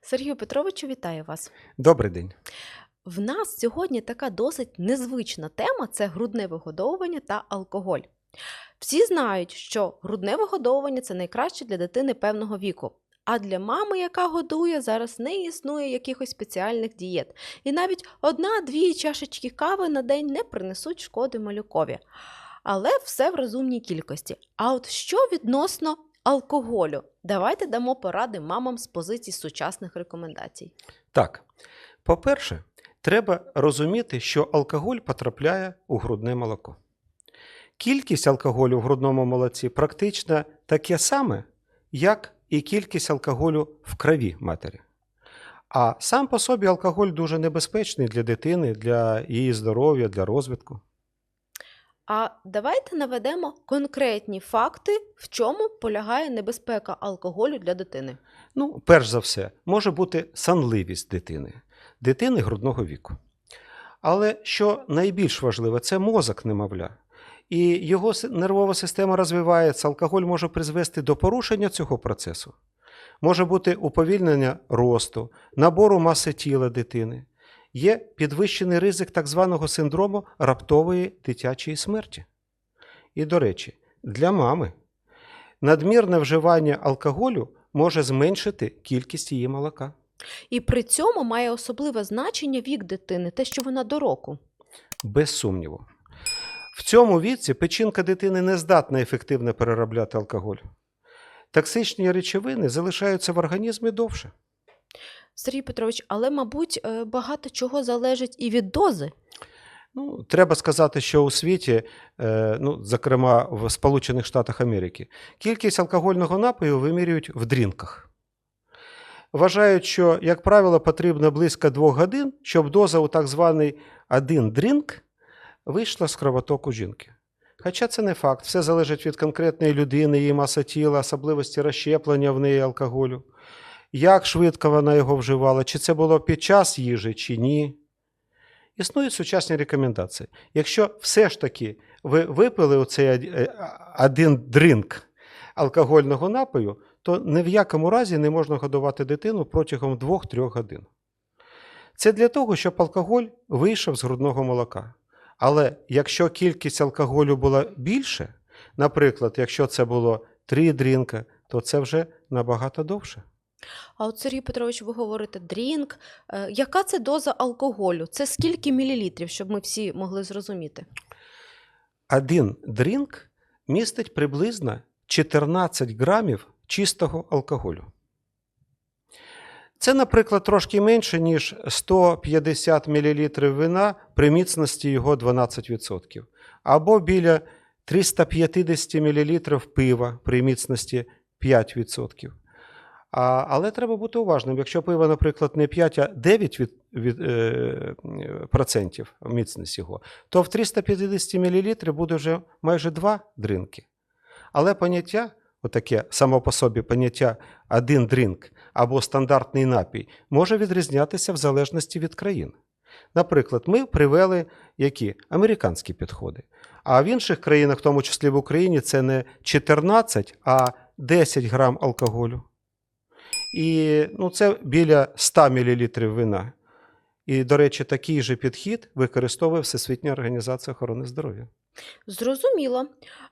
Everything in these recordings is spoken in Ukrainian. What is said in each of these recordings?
Сергію Петровичу, вітаю вас. Добрий день. В нас сьогодні така досить незвична тема це грудне вигодовування та алкоголь. Всі знають, що грудне вигодовування це найкраще для дитини певного віку. А для мами, яка годує, зараз не існує якихось спеціальних дієт. І навіть одна-дві чашечки кави на день не принесуть шкоди малюкові. Але все в розумній кількості. А от що відносно алкоголю? Давайте дамо поради мамам з позицій сучасних рекомендацій. Так, по-перше, треба розуміти, що алкоголь потрапляє у грудне молоко. Кількість алкоголю в грудному молоці практично таке саме, як і кількість алкоголю в крові матері. А сам по собі алкоголь дуже небезпечний для дитини, для її здоров'я, для розвитку. А давайте наведемо конкретні факти, в чому полягає небезпека алкоголю для дитини. Ну, перш за все, може бути санливість дитини, дитини грудного віку. Але що найбільш важливе, це мозок немовля. І його нервова система розвивається, алкоголь може призвести до порушення цього процесу. Може бути уповільнення росту, набору маси тіла дитини. Є підвищений ризик так званого синдрому раптової дитячої смерті. І, до речі, для мами надмірне вживання алкоголю може зменшити кількість її молока. І при цьому має особливе значення вік дитини, те, що вона до року. Без сумніву. В цьому віці печінка дитини не здатна ефективно переробляти алкоголь. Токсичні речовини залишаються в організмі довше. Сергій Петрович, але, мабуть, е, багато чого залежить і від дози. Ну, треба сказати, що у світі, е, ну, зокрема в Сполучених Штатах Америки, кількість алкогольного напою вимірюють в дрінках. Вважають, що, як правило, потрібно близько двох годин, щоб доза у так званий один дрінк вийшла з кровотоку жінки. Хоча це не факт, все залежить від конкретної людини, її маси тіла, особливості розщеплення в неї алкоголю, як швидко вона його вживала, чи це було під час їжі, чи ні. Існують сучасні рекомендації. Якщо все ж таки ви випили оцей е, один дринк алкогольного напою, то ні в якому разі не можна годувати дитину протягом 2-3 годин. Це для того, щоб алкоголь вийшов з грудного молока. Але якщо кількість алкоголю була більше, наприклад, якщо це було 3 дрінка, то це вже набагато довше. А от Сергій Петрович, ви говорите дрінк. Е, Яка це доза алкоголю? Це скільки мілілітрів, щоб ми всі могли зрозуміти? Один дрінк містить приблизно 14 грамів чистого алкоголю. Це, наприклад, трошки менше, ніж 150 мл вина при міцності його 12%, або біля 350 мл пива при міцності 5%. А, але треба бути уважним. Якщо пиво, наприклад, не 5, а 9 від, від, е, процентів міцність його, то в 350 мл буде вже майже 2 дринки. Але поняття, отаке само по собі поняття один дринк або стандартний напій, може відрізнятися в залежності від країн. Наприклад, ми привели які американські підходи. А в інших країнах, в тому числі в Україні, це не 14, а 10 грам алкоголю. І ну, це біля 100 мл вина. І, до речі, такий же підхід використовує Всесвітня організація охорони здоров'я. Зрозуміло.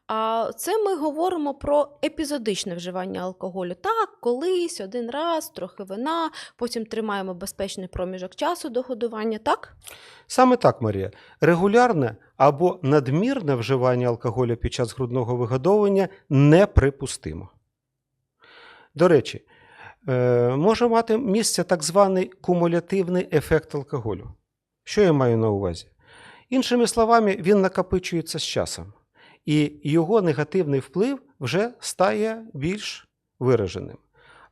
А це ми говоримо про епізодичне вживання алкоголю. Так, колись, один раз, трохи вина, потім тримаємо безпечний проміжок часу до годування, так? Саме так, Марія, регулярне або надмірне вживання алкоголю під час грудного вигодовування неприпустимо. До речі, може мати місце так званий кумулятивний ефект алкоголю. Що я маю на увазі? Іншими словами, він накопичується з часом, і його негативний вплив вже стає більш вираженим.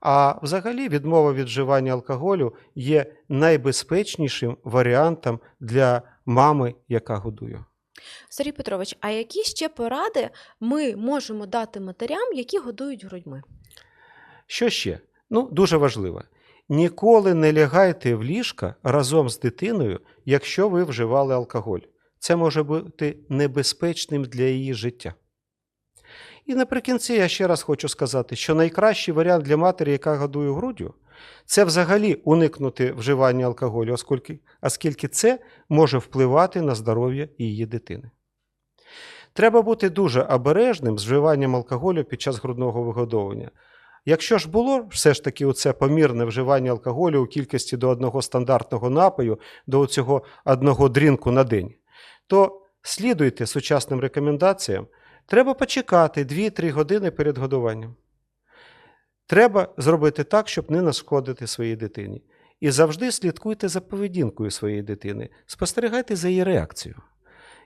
А взагалі відмова від вживання алкоголю є найбезпечнішим варіантом для мами, яка годує. Сергій Петрович, а які ще поради ми можемо дати матерям, які годують грудьми? Що ще? Ну, дуже важливо. Ніколи не лягайте в ліжка разом з дитиною, якщо ви вживали алкоголь. Це може бути небезпечним для її життя. І наприкінці я ще раз хочу сказати, що найкращий варіант для матері, яка годує груддю, Це взагалі уникнути вживання алкоголю, оскільки, оскільки це може впливати на здоров'я її дитини. Треба бути дуже обережним з вживанням алкоголю під час грудного вигодовування. Якщо ж було все ж таки оце помірне вживання алкоголю у кількості до одного стандартного напою, до цього одного дрінку на день, то слідуйте сучасним рекомендаціям. Треба почекати 2-3 години перед годуванням. Треба зробити так, щоб не нашкодити своїй дитині. І завжди слідкуйте за поведінкою своєї дитини, спостерігайте за її реакцією.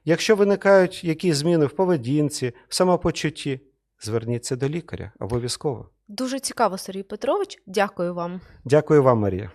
Якщо виникають якісь зміни в поведінці, в самопочутті, зверніться до лікаря обов'язково. Дуже цікаво, Сергій Петрович. Дякую вам. Дякую вам, Марія.